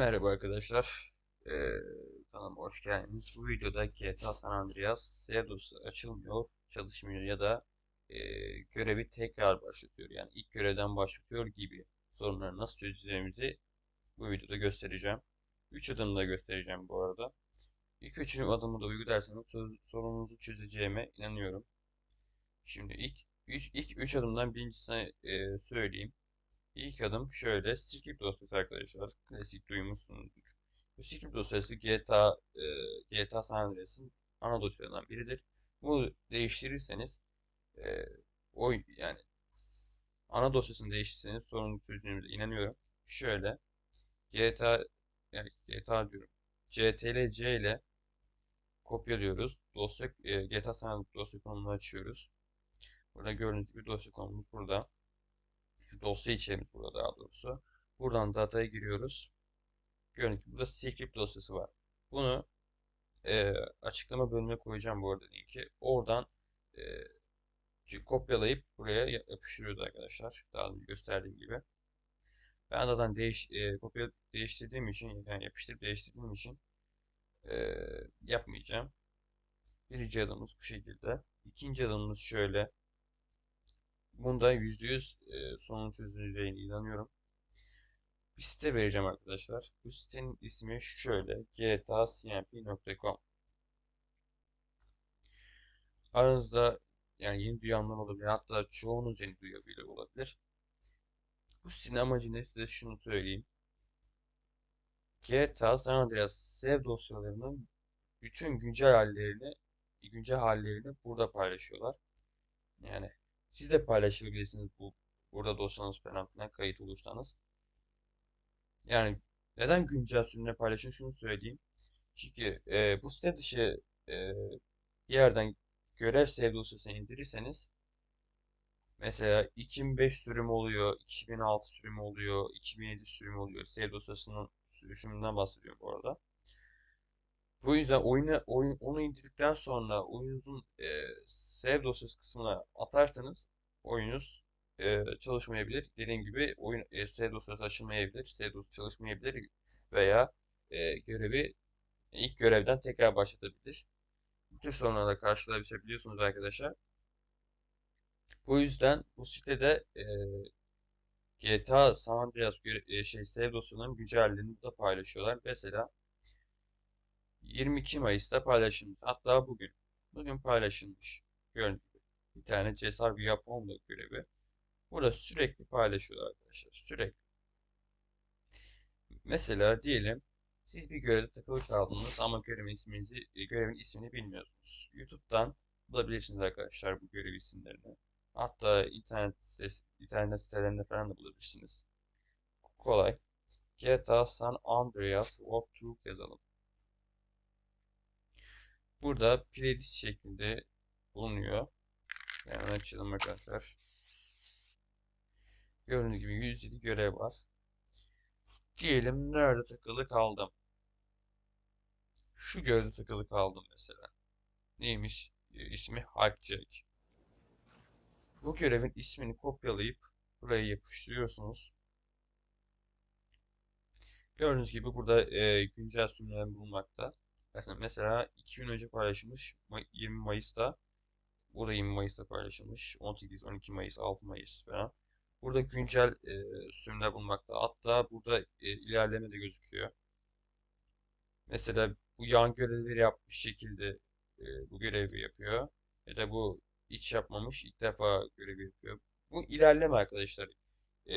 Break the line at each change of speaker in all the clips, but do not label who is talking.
Merhaba arkadaşlar. Ee, hoş geldiniz. Bu videoda GTA San Andreas dosyası açılmıyor, çalışmıyor ya da e, görevi tekrar başlatıyor. Yani ilk görevden başlatıyor gibi sorunları nasıl çözeceğimizi bu videoda göstereceğim. 3 adımda göstereceğim bu arada. İlk 3 adımı da uygularsanız sorununuzu çözeceğime inanıyorum. Şimdi ilk 3 ilk 3 adımdan birincisini e, söyleyeyim. İlk adım şöyle. Script dosyası arkadaşlar. Klasik duymuşsunuzdur. Bu script dosyası GTA e, GTA San Andreas'ın ana dosyalarından biridir. Bunu değiştirirseniz e, o yani ana dosyasını değiştirirseniz sorunu çözeceğinize inanıyorum. Şöyle GTA yani GTA diyorum. CTRL-C ile kopyalıyoruz. Dosya e, GTA San Andreas dosya konumunu açıyoruz. Burada gördüğünüz gibi dosya konumuz burada dosya içeriğimiz burada daha doğrusu. Buradan dataya giriyoruz. Gördüğünüz gibi burada script dosyası var. Bunu e, açıklama bölümüne koyacağım bu arada linki. Oradan e, kopyalayıp buraya yapıştırıyoruz arkadaşlar. Daha önce gösterdiğim gibi. Ben zaten değiş, e, kopya değiştirdiğim için yani yapıştırıp değiştirdiğim için e, yapmayacağım. Birinci adımımız bu şekilde. İkinci adımımız şöyle. Bunda %100 e, sorunun çözüleceğine inanıyorum. Bir site vereceğim arkadaşlar. Bu sitenin ismi şöyle. gtacmp.com Aranızda yani yeni duyanlar olabilir. Hatta çoğunuz yeni duyuyor olabilir. Bu sitenin amacı ne size şunu söyleyeyim. GTA San Andreas save dosyalarının bütün güncel hallerini güncel hallerini burada paylaşıyorlar. Yani siz de paylaşabilirsiniz bu burada dosyanız falan filan kayıt olursanız. Yani neden güncel sürümle paylaşın şunu söyleyeyim. Çünkü e, bu site dışı e, bir yerden görev save dosyasını indirirseniz mesela 2005 sürüm oluyor, 2006 sürüm oluyor, 2007 sürüm oluyor. Save dosyasının sürüşümünden bahsediyorum bu arada. Bu yüzden oyunu, oyun, onu indirdikten sonra oyunuzun e, save dosyası kısmına atarsanız oyunuz e, çalışmayabilir. Dediğim gibi oyun e, save dosyası açılmayabilir, save dosyası çalışmayabilir veya e, görevi ilk görevden tekrar başlatabilir. Bu tür sorunlarla karşılaşabiliyorsunuz arkadaşlar. Bu yüzden bu sitede e, GTA San Andreas e, şey save dosyalarının güncellerini de paylaşıyorlar. Mesela 22 Mayıs'ta paylaşılmış. Hatta bugün. Bugün paylaşılmış. Gördüğünüz. Bir tane Cesar bir Japonla görevi. Burada sürekli paylaşıyorlar arkadaşlar. Sürekli. Mesela diyelim siz bir görevde takılı kaldınız ama görevin isminizi, e, görevin ismini bilmiyorsunuz. YouTube'dan bulabilirsiniz arkadaşlar bu görev isimlerini. Hatta internet, sitesi, internet sitelerinde falan da bulabilirsiniz. Kolay. GTA San Andreas Walkthrough yazalım. Burada playlist şeklinde bulunuyor. Hemen açalım arkadaşlar. Gördüğünüz gibi 107 görev var. Diyelim nerede takılı kaldım. Şu görevde takılı kaldım mesela. Neymiş? İsmi Hijack. Bu görevin ismini kopyalayıp buraya yapıştırıyorsunuz. Gördüğünüz gibi burada e, güncel sürümler bulunmakta. Mesela 2 gün önce paylaşılmış 20 Mayıs'ta. Burada 20 Mayıs'ta paylaşılmış. 18, 12 Mayıs, 6 Mayıs falan. Burada güncel e, sürümler bulunmakta. Hatta burada e, ilerleme de gözüküyor. Mesela bu yan görevleri yapmış şekilde e, bu görevi yapıyor. Ya da bu hiç yapmamış ilk defa görevi yapıyor. Bu ilerleme arkadaşlar. E,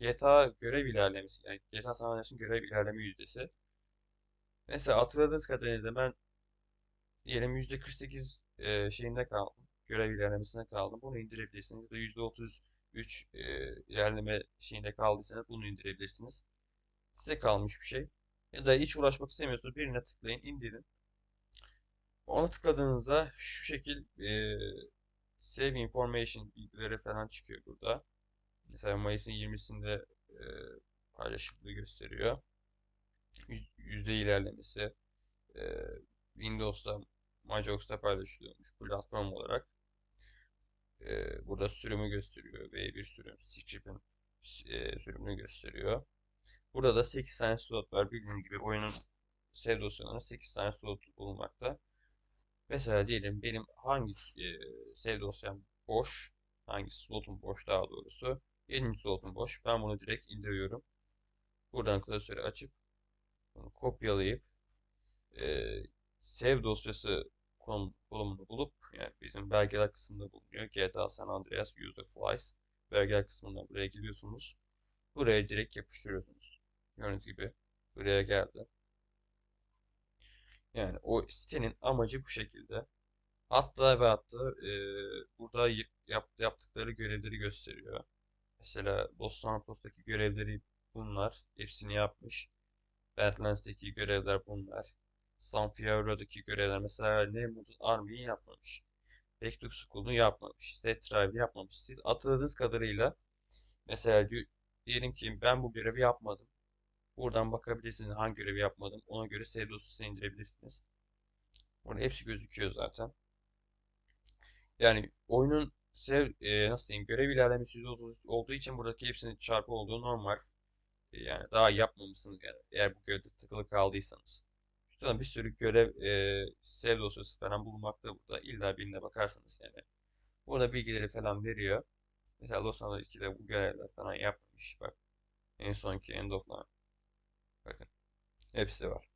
GTA görev ilerlemesi. Yani GTA San Andreas'ın görev ilerleme yüzdesi. Mesela hatırladığınız kadarıyla ben diyelim %48 e, şeyinde kaldım. Görev ilerlemesine kaldım. Bunu indirebilirsiniz. Ya da %33 e, ilerleme şeyinde kaldıysanız bunu indirebilirsiniz. Size kalmış bir şey. Ya da hiç uğraşmak istemiyorsunuz. Birine tıklayın, indirin. Ona tıkladığınızda şu şekil e, save information bilgileri falan çıkıyor burada. Mesela Mayıs'ın 20'sinde e, paylaşıldığı gösteriyor yüzde ilerlemesi e, Windows'ta Majox'ta paylaşılıyormuş platform olarak. E, burada sürümü gösteriyor. V1 sürüm, Script'in e, sürümünü gösteriyor. Burada da 8 tane slot var. Bildiğiniz gibi oyunun save dosyalarında 8 tane slot bulunmakta. Mesela diyelim benim hangi e, save dosyam boş, hangi slotum boş daha doğrusu. 7. slotum boş. Ben bunu direkt indiriyorum. Buradan klasörü açıp bunu kopyalayıp e, save dosyası konum, konumunu bulup yani bizim belgeler kısmında bulunuyor. GTA San Andreas User Flies belgeler kısmından buraya giriyorsunuz. Buraya direkt yapıştırıyorsunuz. Gördüğünüz gibi buraya geldi. Yani o sitenin amacı bu şekilde. Hatta ve hatta e, burada yap, yaptıkları görevleri gösteriyor. Mesela Los Santos'taki görevleri bunlar. Hepsini yapmış. Badlands'taki görevler bunlar. San Fierro'daki görevler mesela Nemo'nun Army'yi yapmamış. Back to School'u yapmamış. State Drive'ı yapmamış. Siz hatırladığınız kadarıyla mesela diyelim ki ben bu görevi yapmadım. Buradan bakabilirsiniz hangi görevi yapmadım. Ona göre save dosyasını indirebilirsiniz. Burada hepsi gözüküyor zaten. Yani oyunun sev, e, nasıl diyeyim görev ilerlemesi %30 olduğu için buradaki hepsinin çarpı olduğu normal. Yani daha yapmamışsınız yani eğer bu görevde tıkılı kaldıysanız. Üstelik bir sürü görev e, save dosyası falan bulunmakta burada. İlla birine bakarsanız yani. Burada bilgileri falan veriyor. Mesela Los Angeles 2'de bu görevler falan yapmış. Bak en sonki end of line. Bakın. Hepsi var.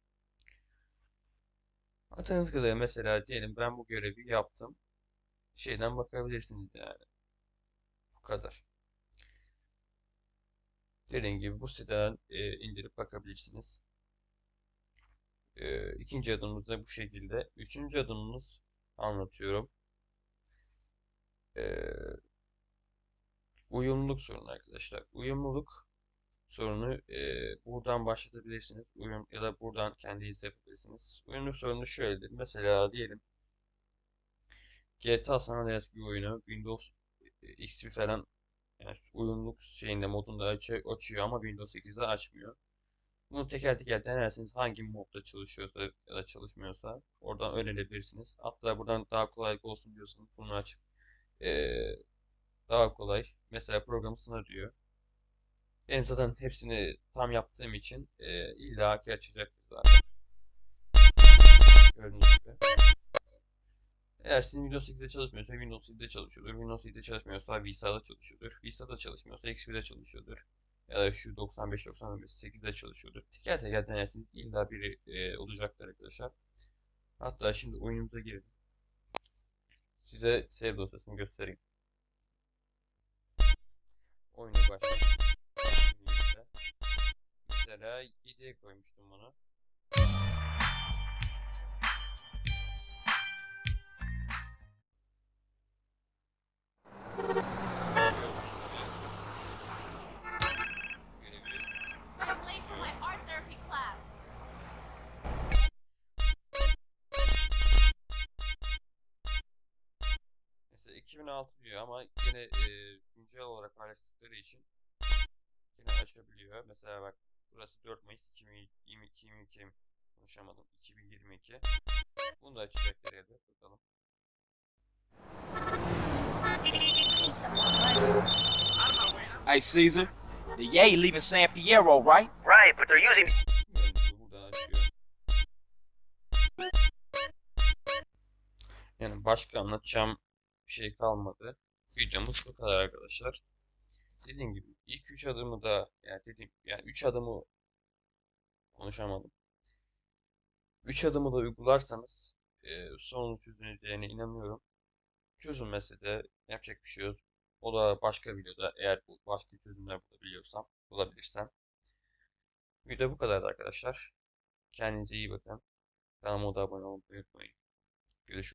Hatırınız kadarıyla mesela diyelim ben bu görevi yaptım. Şeyden bakabilirsiniz yani. Bu kadar. Dediğim gibi bu siteden e, indirip bakabilirsiniz. E, ikinci adımımız da bu şekilde. Üçüncü adımımız anlatıyorum. E, uyumluluk sorunu arkadaşlar. Uyumluluk sorunu e, buradan başlatabilirsiniz. Uyum ya da buradan kendiniz yapabilirsiniz. Uyumluluk sorunu şöyledir. Mesela diyelim GTA San Andreas gibi oyunu Windows XP falan yani uyumluluk şeyinde modunda açıyor, açıyor ama Windows 8'de açmıyor. Bunu teker teker denerseniz hangi modda çalışıyorsa ya da çalışmıyorsa oradan öğrenebilirsiniz. Hatta buradan daha kolaylık olsun diyorsanız bunu açıp ee, daha kolay. Mesela programı sınır diyor. Benim zaten hepsini tam yaptığım için e, illa ki açacaktır zaten. Gördüğünüz gibi. Eğer sizin Windows 8'de çalışmıyorsa Windows 7'de çalışıyordur. Windows 7'de çalışmıyorsa Visa'da çalışıyordur. Visa'da çalışmıyorsa XP'de çalışıyordur. Ya da şu 95 95 8'de çalışıyordur. Teker teker denerseniz illa biri e, olacaktır arkadaşlar. Hatta şimdi oyunumuza girelim. Size save dosyasını göstereyim. Oyunu başlatayım. Mesela 7'ye koymuştum bunu. Mesela 2006 diyor ama yine e, güncel olarak paylaştıkları için yine açabiliyor. Mesela bak burası 4 Mayıs 2022 22 konuşamadım 2022. Bunu da açacaklar ya da bakalım.
Hey, Caesar, the Yay leaving San Piero, right?
Right, but they're using.
Yani başka anlatacağım bir şey kalmadı. Videomuz bu kadar arkadaşlar. Dediğim gibi ilk 3 adımı da yani dediğim yani 3 adımı konuşamadım. 3 adımı da uygularsanız e, sorunun çözüleceğine inanıyorum. Çözülmese de yapacak bir şey yok. O da başka videoda eğer başka çözümler bulabiliyorsam, bulabilirsem. Video bu kadar arkadaşlar. Kendinize iyi bakın. Kanalıma da abone olmayı unutmayın. Görüşürüz.